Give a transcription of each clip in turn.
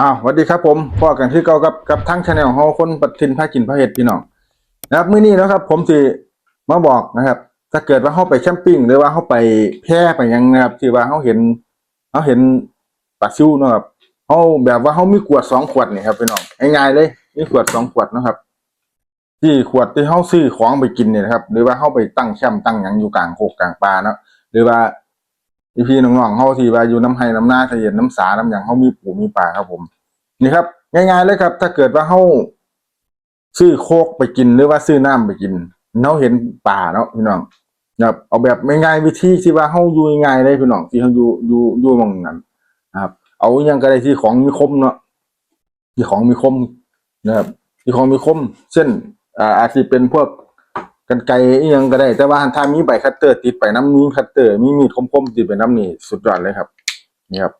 อ้าวสวัสดีครับผมพ่อกันที่เก่ากับกับทั้งชาแนลเฮาคนปัดทินผ้ากินผ้าเห็ดพี่น้องนะครับมื้อนี้นะครับ ผมสิมาบอกนะครับ ถ้าเกิดว่าเฮาไปแคมปิ้งหรือว่าเฮาไปแพร่ไปยังนะครับที่ว่าเฮาเห็นเฮาเห็นปลาซิวนะครับเฮาแบบว่าเฮามีขวดสองขวดนี่ครับพี่น้องง่ายๆเลยมีขวดสองขวดนะครับ ที่ขวดที่เฮาซื้อของไปกินเนี่ยนะครับ หรือว่าเฮาไปตั้งแคมป์ตั้งหยังอยู่กลางโคกกลางป่าเนาะหรือว่า พี่ๆน้องๆเฮาที่ว่าอยู่น้ำไห้น้ำหน้าทะเย็นน้ำสาน้ำหยังเฮามีปูมีปลาครับผม นี่ครับ ง่าย ๆ เลยครับ ถ้าเกิดว่าเฮาซื้อโคกไปกินหรือว่าซื้อน้ำไปกินเฮาเห็นป่าเนาะพี่น้องนะครับเอาแบบง่ายๆวิธีที่ว่าเฮาอยู่ง่ายๆเลยพี่น้องที่เฮาอยู่อยู่อยู่มองนั้นนะครับ เอาอยังก็ได้ที่ของมีคมเนาะที่ของมีคมนะครับที่ของมีคม เช่น อ่าอาจจะเป็นพวก กันไกรอียังก็ได้ แต่ว่าถ้ามีใบคัตเตอร์ติดไปน้ำมีคัตเตอร์มีมีดคมๆติดไปน้ำนี่สุดยอดเลยครับ นี่ครับ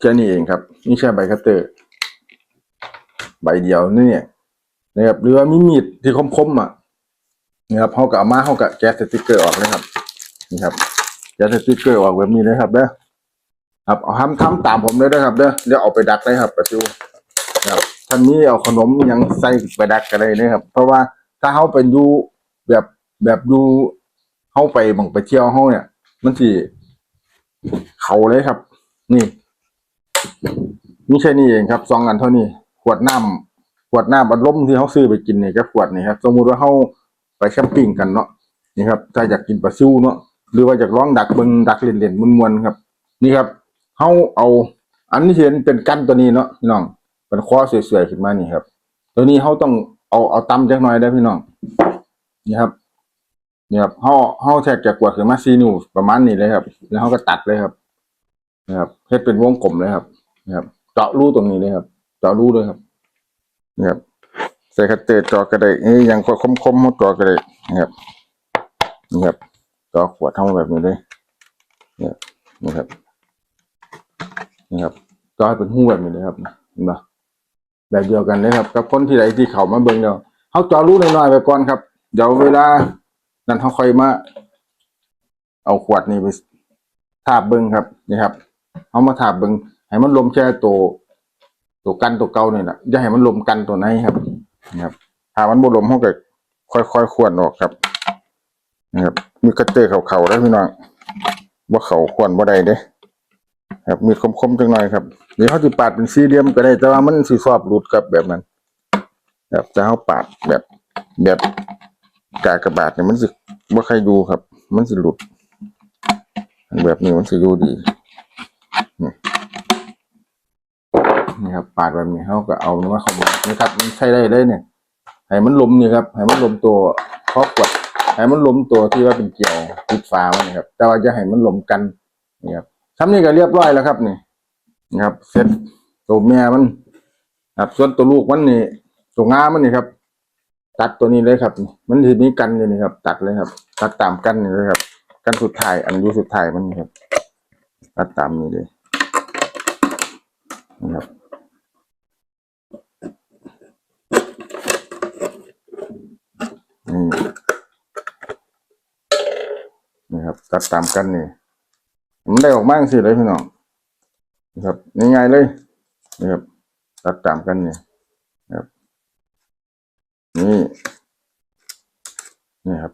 แค่นี้เองครับ นี่แค่ใบคัตเตอร์ ใบเดียวนี่เนี่ยนะครับหรือว่ามีมีดที่คมๆอะนะครับเขาก็เอามาเขาก็แกะสติกเกอร์ออกเลยครับ นี่ครับแกะสติกเกอร์ออกแบบนี้เลยครับเด้อครับเอาทำทำตามผมเลยนะครับเด้อเดี๋ยวเอาไปดักเลยครับปะซิวครับท่านนี้เอาขนมยังใส่ไปดักกันเลยนะครับ เพราะว่า ถ้าเขาเป็นอยู่แบบแบบอยู่เขาไปบังไปเที่ยวเขาเนี่ย มันสิเขาเลยครับ นี่นี่แค่นี้เองครับสองอันเท่านี้ ขวดน้ำขวดน้ำอัดลมที่เขาซื้อไปกินเนี่ยก็ขวดนี่ครับสมมุติว่าเขาไปแคมปิ้งกันเนาะนี่ครับถ้าอยากกินปลาซิวเนาะหรือว่าอยากร้องดักเบิงดักเล่นๆมวนๆครับ นี่ครับเขาเอา อันนี้เห็นเป็นกั้นตัวนี้เนาะพี่น้องเป็นคอสวยๆขึ้นมานี่ครับ ตัวนี้เขาต้อง เอาเอาตำจักหน่อยได้พี่น้องนี่ครับนี่ครับเขาเขาแทกจากขวดขึ้นมาซีนิวประมาณนี้เลยครับ แล้วเขาก็ตัดเลยครับนะครับเฮ็ดเป็นวงกลมเลยครับนะครับ เจาะรูตรงนี้เลยครับ เจาะรูเลยครับนะครับใส่คัตเตอร์เจาะกระไดนี่ยังคมคมๆเจาะกระไดนะครับนี่ครับเจาะขวดเท่าแบบนี้เลยเนี่ยนี่ครับนี่ครับจาะให้เป็นหูแบบนี้เลยครับเห็นะ แบบเดียวกันเลยครับกับคนที่ไหนที่เขามาเบิ่งเดียวเขาจะรู้น้อยๆไปก่อนครับ เดี๋ยวเวลา นั้นเขาค่อยมา เอาขวดนี้ไปทาบเบิ่งครับนี่ครับเอามาทาบเบิ่งให้มันลมแค่ตัวตัวกันตัวเก่านี่แหละอย่าให้มันลมกันตัวไหนครับนะครับถ้ามันบ่ลมเขาก็ค่อยๆขวนออกครับนะครับมีกระเตอเขาเขาแล้วพี่น้องว่าเขาขวนบ่ได้เด้ ครับมีคมๆจังหน่อยครับเดี๋ยวเขาสิปาดเป็นสี่เหลี่ยมก็ได้แต่ว่ามันสิชอบหลุดครับแบบนั้นครับจะเขาปาดแบบแบบกากระบาดเนี่ยมันสิบ่าใครดูครับ มันสิหลุด แบบนี้มันสิอยู่ดีนี่ครับปาดแบบนี้เขาก็เอาเนื้อเข้ามานี่ครับมันใช้ได้เลยเนี่ยให้มันลมนี่ครับให้มันลมตัวครอบกดให้มันลมตัวที่ว่าเป็นเกี่ยวติดฟ้ามันนี่ครับ แต่ว่าจะให้มันลมกันนี่ครับ ทำนี่ก็เรียบร้อยแล้วครับนี่นะครับ เสร็จตัวแม่มันครับส่วนตัวลูกมันนี่ตัวงามันนี่ครับ ตัดตัวนี้เลยครับ มันทีนี้กันอยู่นี่ครับ ตัดเลยครับ ตัดตามกันนี่เลยครับ กันสุดท้ายอันยูสุดท้ายมันนี่ครับ ตัดตามนี้เลยนะครับนี่นี่ครับ ตัดตามกันนี่ มันได้ออกมากสิเลยพี่น้องนะครับง่ายๆเลยนะครับตัดตามกันเนี่นะครับนี่นี่ครับ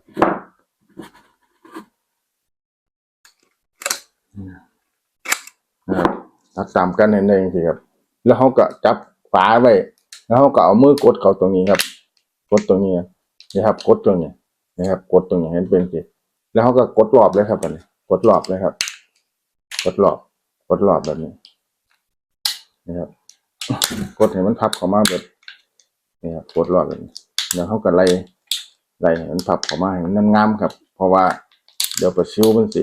นะครับตัดตามกันเองสิครับ แล้วเขาก็จับฝาไว้แล้วเขาก็เอามือกดเขาตรงนี้ครับ กดตรงนี้นะครับ กดตรงนี้นะครับ กดตรงนี้เห็นเป็นสิแล้วเขาก็กดรอบเลยครับอันนี้กดรอบเลยครับ กดรอบกดรอบแบบนี้นะครับกดให้มันพับเข้ามาแบบนี่ครับกดรอบแบบนี้แล้วเขาก็ไล่ไล่ให้มันพับเข้ามาให้มันงามๆครับ เพราะว่าเดี๋ยวประชิวมันสิ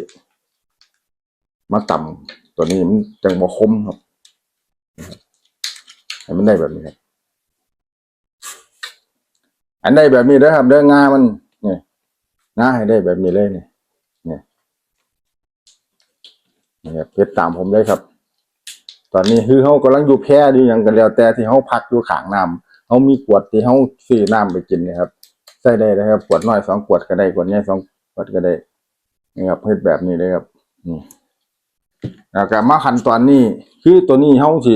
มาต่ำตัวนี้มันจังบ่คมครับให้มันได้แบบนี้ครับ อันได้แบบนี้เด้อครับเด้องามันนี่งาให้ได้แบบนี้เลยเนี่ย นี่ครับเพชรตามผมเลยครับ ตอนนี้คือเขากำลังอยู่แพร่อยู่อย่างกันแล้วแต่ที่เขาพักอยู่ขางน้ำเขามีขวดที่เขาซื้อน้ำไปกินนะครับใส่ได้นะครับขวดน้อยสองขวดก็ได้ขวดใหญ่สองขวดก็ได้นี่ครับเพชรแบบนี้เลยครับนี่แล้วก็มาขั้นตอนนี้คือตัวนี้เฮาสิ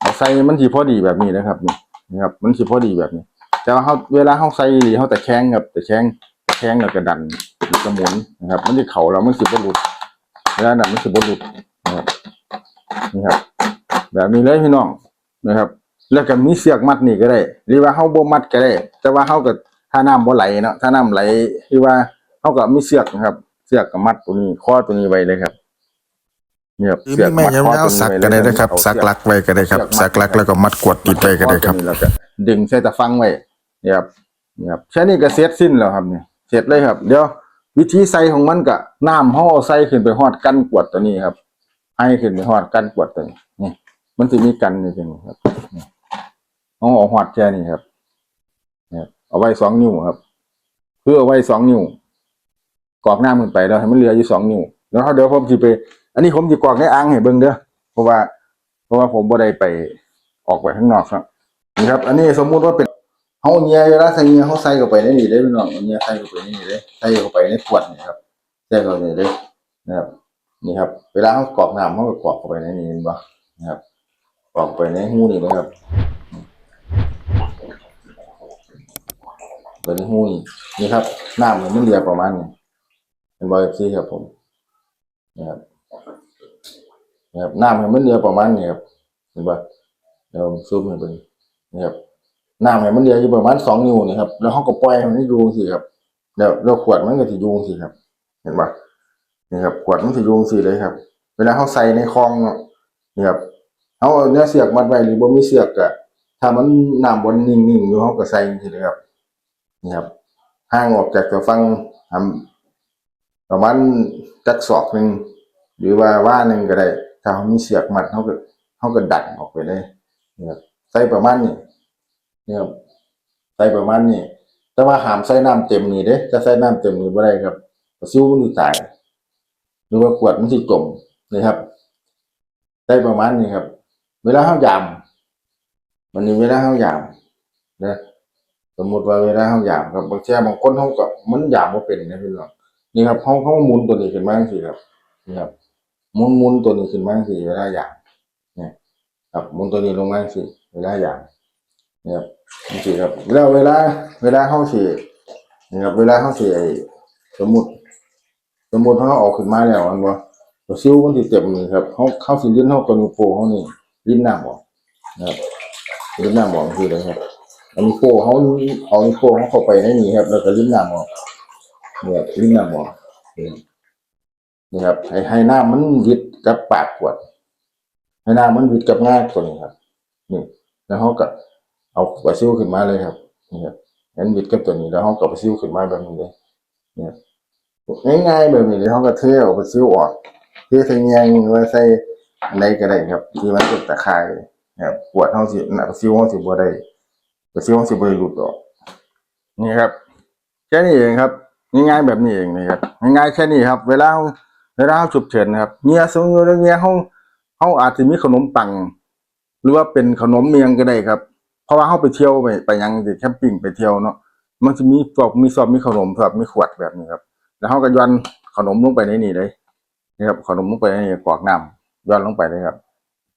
เอาใส่มันสิพอดีแบบนี้นะครับนี่นะครับ มันสิพอดีแบบนี้ แต่ว่าเาเวลาเฮาใส่อีหลีเฮาแต่แข้งครับแต่แข้งแต่แข้งแล้วก็ดันแล้วก็หมุนนะครับ มันสิเข้าแล้วมันสิบ่หลุด เวลานั้นมันสิบ่หลุดนะครับนี่ครับ แบบนี้เลยพี่น้องนะครับ แล้วก็มีเสือกมัดนี่ก็ได้ หรือว่าเฮาบ่มัดก็ได้ แต่ว่าเฮาก็ถ้าน้ำบ่ไหลเนาะถ้าน้ำไหลคือว่าเฮาก็มีเสือกนะครับ เสือกก็มัดตัวนี้ข้อตัวนี้ไว้เลยครับเนี่ยครับหรือมีแม่ยาวๆสักก็ได้นะครับสักลักไว้ก็ได้ครับ สักลักแล้วก็มัดกวดติดไว้ก็ได้ครับ แล้วก็ดึงใส่ตะฟังไว้เนี่ยครับเนี่ยครับแค่นี้ก็เสร็จสิ้นแล้วครับเนี่ยเสร็จเลยครับ เดี๋ยว วิธีใส่ของมันก็น้ำเฮาเอใส่ขึ้นไปฮอดกันกวดตัวนี้ครับให้ขึ้นไปฮอดกันกวดตัวนี้นี่มันสิมีกันอยู่ตรงนี้ครับเอาเอาฮอดแค่นี้ครับเอาไว้สองนิ้วครับ เพื่ออไว้สองนิ้วกรอกน้ำขึ้นไปแล้วให้มันเหลืออยู่สองนิ้วแล้วเดี๋ยวผมสิไป อันนี้ผมสิกรอกในอ่างให้เบิ่งเด้อเพราะว่า เพราะว่าผมบ่ได้ไปออกไปข้างนอกครับนี่ครับ อันนี้สมมุติว่าเป็น เฮาเงียเวลาใส่เงียเฮาใส่เข้าไปในนี่ได้พี่น้องเอาเงียใส่เข้าไปในนี่เลยใส่เข้าไปในขวดนี่ครับใส่เข้าไปเลยนะครับ นี่ครับ เวลาเฮากรอกน้ำเฮาก็กรอกเข้าไปในนี่เห็นบ่นะครับกรอกไปในหูนี่นะครับไปในหูนี่นี่ครับน้ำมันเหลือประมาณนี้เห็นบ่ซี่ครับผมนะครับนะครับน้ำให้มันเหลือประมาณนี้ครับเห็นป่ะเดี๋ยวซูมให้เบิ่งนะครับ น้ำให้มันเหลืออยู่ประมาณสองนิ้วนี่ครับแล้วเขาก็ปล่อยให้มันอยู่สิครับแล้วแล้วขวดมันก็สิอยูสิครับ เห็นปะนี่ครับขวดมันสิอยูสิเลยครับ เวลาเขาใส่ในคลองเนาะนี่ครับเขาเอาเนื้อเสือกมัดไว้หรือบ่มีเสือกก็ถ้ามันน้ำบนนิ่งๆอยู่เขาก็ใส่สิเลยครับนี่ครับห่างออกจากตัวฟังทำประมาณจักศอกหนึ่งหรือว่าว่าหนึ่งก็ได้ ถ้าเขามีเสียกมัดเขาก็เขาก็ดันออกไปเลยนะครับใส่ประมาณนี้ นะครับใส่ประมาณนี้แต่ว่าหามใส่น้ำเต็มนี่เด้จะใส่น้ำเต็มนี่บ่ได้ครับปลาซิวมันสิตาย หรือว่าขวดมันสิจมนะครับใส่ประมาณนี้ครับ เวลาเฮายามมันนี่เวลาเฮายามนะสมมติว่าเวลาเฮายามครับบางเทีบางคนเขาก็มันยามบ่เป็นนะพี่น้องนี่ครับเขาเขาหมุนตัวนี้ขึ้นมาจังซี่ครับนี่ครับหมุนหมุนตัวนี้ขึ้นมาสิเวลาอยางเนี่ยครับหมุนตัวนี้ลงมาสิเวลาอยางเนี่ยครับนี่สิครับแล้วเวลา เวลาเข้าสินะครับเวลาเข้าสิไอ้สมมุติสมมุติเขาเอาขึ้นมาแล้วอันว่าตัวซิวมันสิเต็มนี่ครับเขาเข้าสิลิ้นเขากับนิ้วโป้เขานี่ลิ้นหน้ำออกนะครับลิ้นหน้ำออกคืออะไรครับอานิ้โป้เขาเอานิ้วโป้เขาเข้าไปในนี้ครับ แล้วก็ลิ้นหน้ำออกเนี่ยลิ้นน้ำออกเนี่นี่ครับให้ให้น้ำมันวิดกับปากขวดให้หน้ำมันวิดกับง่ายตัวนี้ครับนี่แล้วเขาก็ เอาปลาซิวขึ้นมาเลยครับนี่ครับงั้นวิดกับตัวนี้แล้วเขาก็เอาปลาซิวขึ้นมาแบบนี้เลยเนี่ยง่ายๆแบบนี้เลยเขาก็เทเอาปลาซิวออกเทใส่แยงไว้ใส่อะไรก็ได้ครับที่มันเป็นตะไคร้นะครับขวดเขาสิปลาซิวเขาสิบ่ได้ปลาซิวเขาสิบ่ได้หลุดออกนี่ครับแค่นี้เองครับง่ายๆแบบนี้เองนะครับง่ายๆแค่นี้ครับ เวลาเวลาฉุกเฉินนะครับเมียสมมติว่าเมียเขาเขาอาจจะมีขนมปัง หรือว่าเป็นขนมเมียงก็ได้ครับ เพราะว่าเขาไปเที่ยวไปไปยังสิแคมปิ้งไปเที่ยวเนาะมันจะมีพวกมีซอบมีขนมแบบมีขวดแบบนี้ครับ แล้วเขาก็ย้อนขนมลงไปในนี่เลยนะครับขนมลงไปในนี่กรอกน้ำย้อนลงไปเลยครับ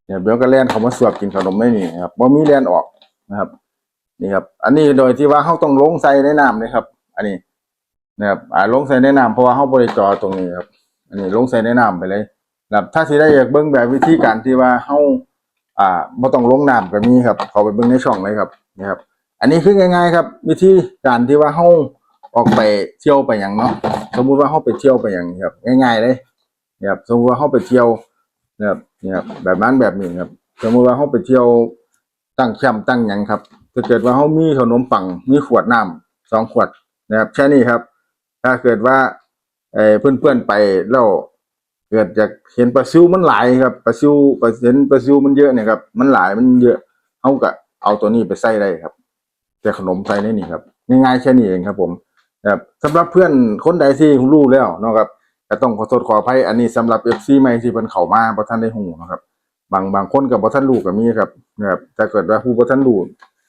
เนี่ยเดี๋ยวก็แล่นเขามาสวบกินขนมในนี่นะครับบ่มีแล่นออกนะครับ นี่ครับ อันนี้โดยที่ว่าเขาต้องลงใส่ในน้ำนะครับ อันนี้นะครับอ่าลงใส่ในน้ำเพราะว่าเขาบริจอตรงนี้ครับ อันนี้ลงใส่ในน้ำไปเลยนะครับถ้าที่ได้อยากเบิ่งแบบวิธีการที่ว่าเขา อ่าบ่ต้องลงน้ำก็มีครับเขาไปเบิ่งในช่องเลยครับนะครับ อันนี้คือง่ายๆครับ วิธีการที่ว่าเขาออกไปเที่ยวไปอย่างเนาะสมมุติว่าเขาไปเที่ยวไปอย่างครับ ง่าย ๆเลยนะครับสมมุติว่าเขาไปเที่ยวนะครับนะครับแบบนั้นแบบนี้ครับ สมมุติว่าเขาไปเที่ยวตั้งแคมป์ตั้งหยังครับถ้าเกิดว่าเขามีขนมปังมีขวดน้ำสองขวดนะครับแค่นี้ครับ ถ้าเกิดว่าเออเพื่อนๆไปแล้ว เกิดจากเห็นปลาซิวมันหลายครับปลาซิวปลาเห็นปลาซิวมันเยอะเนี่ยครับมันหลายมันเยอะเขาก็เอาตัวนี้ไปใส่ได้ครับ แต่ขนมใส่ในนี่ครับง่ายๆแค่นี้เองครับ ผมนะครับสำหรับเพื่อนคนใดที่รู้แล้วเนาะครับก็ต้องขอโทษขออภัยอันนี้สำหรับเอฟซีใหม่ที่เพิ่นเข้ามาบ่ทันได้ฮู้นะครับ บางบางคนกับบ่ทันรู้ก็มีครับนะครับถ้าเกิดว่าผู้บ่ทันรู้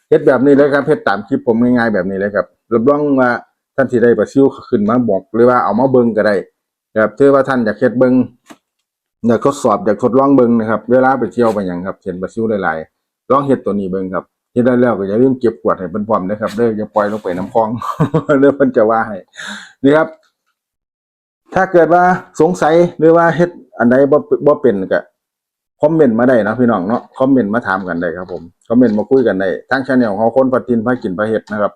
เฮ็ดแบบนี้เลยครับเฮ็ดตามคลิปผมง่ายๆแบบนี้เลยครับรับรองว่าท่านสิได้ปลาซิวขึ้นมาบอกหรือว่าเอามาเบิ่งก็ได้ นะครับถือว่าท่านอยากเฮ็ดเบิงอยากทดสอบอยากทดลองเบิงนะครับ เวลาไปเที่ยวไปหยังครับเห็นปลาซิวหลายๆลองเฮ็ดตัวนี้เบิงครับเฮ็ดได้แล้วก็อย่าลืมเก็บขวดให้เพิ่นพร้อมนะครับเด้ออย่าปล่อยลงไปน้ำคลองเด้อเพิ่นจะว่าให้นี่ครับ ถ้าเกิดว่าสงสัยหรือว่าเฮ็ดอันใดบ่บ่เป็นก็คอมเมนต์มาได้นะพี่น้องเนาะคอมเมนต์มาถามกันได้ครับผมคอมเมนต์มาคุยกันได้ทางช anel ของคนพัดตินพากินพาเฮ็ดนะครับ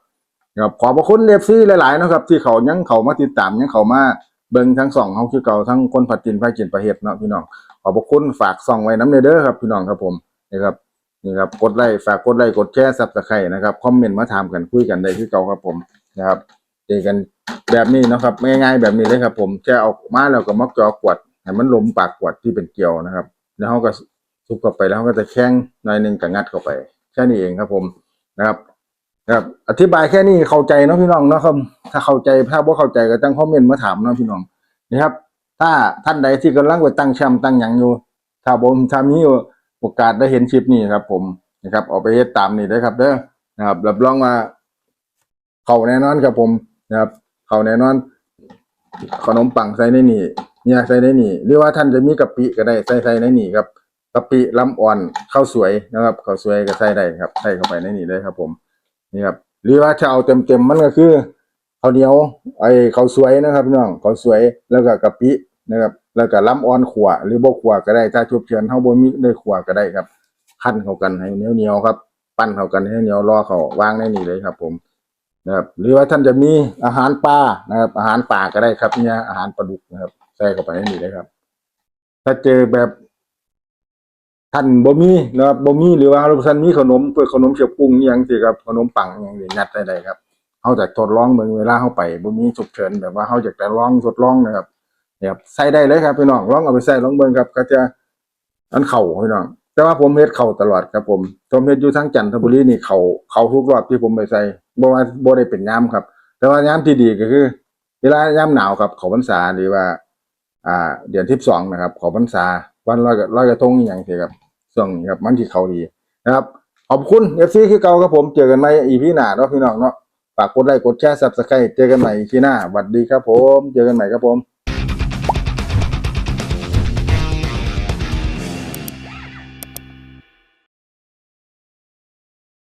ครับขอบพระคุณ FC หลายๆนะครับ ที่เขายังเขามาติดตามยังเขามา เบิ่งทั้งสองเฮาคือเก่าทั้งคนพัดตินพากินพาเฮ็ดเนาะพี่น้องขอบพระคุณฝากส่องไว้น้ำเนเด้อครับพี่น้องครับผมนะครับนี่ครับกดไลค์ฝากกดไลค์กดแชร์ Subscribe นะครับคอมเมนต์มาถามกันคุยกันได้คือเก่าครับผมนะครับเจอกันแบบนี้เนาะครับง่ายๆแบบนี้เลยครับผมแค่เอามาแล้วก็มักจอกวดให้มันลมปากกวดที่เป็นเกลียวนะครับ แล้วเขาก็ซุปเข้าไปแล้วเขาก็จะแข้งหน่อยหนึงกับงัดเข้าไปแค่นี้เองครับผมนะครับ ครับอธิบายแค่นี้เข้าใจเนาะพี่น้องเนาะครับ ถ้าเข้าใจถ้าบ่เข้าใจก็ตั้งคอมเมนต์มาถามเนาะพี่น้องนะครับ ถ้าท่านใดที่กำลังไปตั้งแชมป์ตั้งหยังอยู่ถ้าผมถ้ามีโอกาสได้เห็นคลิปนี้ครับ ผมนะครับเอาไปเฮ็ดตามนี่ได้ครับเด้อนะครับรับรองว่า เข้าแน่นอนครับผมนะครับ เข้าแน่นอน ขนมปังใส่ในนี่เนี่ยใส่ในนี่หรือว่าท่านจะมีกะปิก็ได้ใส่ใส่ในนี่ครับกะปิลำอ่อนข้าวสวยนะครับข้าวสวยก็ใส่ได้ครับใส่เข้าไปในนี่เลยครับผม นี่ครับหรือว่าจะเอาเต็มเต็มๆมันก็คือข้าวเหนียวไอ้ข้าวสวยนะครับพี่น้องข้าวสวยแล้วก็กะปินะครับแล้วก็ลำอ่อนขวหรือบ่ขั่วก็ได้ถ้าชุบเชิญเฮาบ่มีได้ขวก็ได้ครับคั่นเข้ากันให้เหนียวๆครับ ปั้นเข้ากันให้เหนียวรอเขาวางในนี่เลยครับ ผมนะครับหรือว่าท่านจะมีอาหารปลานะครับ อาหารป่าก็ได้ครับเนี่ยอาหารปลาดุกนะครับใส่เข้าไปในนี้เลยครับ ถ้าเจอแบบ ท่านบ่มีนะครับบ่มีหรือว่าท่านมีขนมเพื่อขนมเชียวปรุงอย่างสิครับขนมปังอย่างนี้งัดได้เลยครับเฮาจะทดลองเบิ่งเวลาเฮาไปบ่มีฉุกเฉินแบบว่าเฮาอยากจะลองทดลองนะครับนะครับใส่ได้เลยครับพี่น้องลองเอาไปใส่ลองเบิ่งครับ ก็จะอันเข่าพี่น้องแต่ว่าผมเฮ็ดเข่าตลอดครับผมผมเฮ็ดอยู่ทั้งจันทบุรีนี่เข่าเข่าทุกรอบที่ผมไปใส่บ่ว่าบ่ได้เป็นยามครับ แต่ว่ายามที่ดีก็คือ เวลายามหนาวครับเขาพรรษาหรือว่า อ่า เดือนที่สองนะครับเขาพรรษา วันลอยกระลอยกระทงอย่างเสียครับส่วงนี้ครับมันที่เขาดีนะครับขอบคุณเอฟซีคือเก่าครับผมเจอกันใหม่อีพีหน้าเนาะพี่น้องเนาะฝากกดไลค์กดแชร์ซับสไครต์เจอกันใหม่อีพีหน้าสวัสดีครับผม เจอกันใหม่ครับผม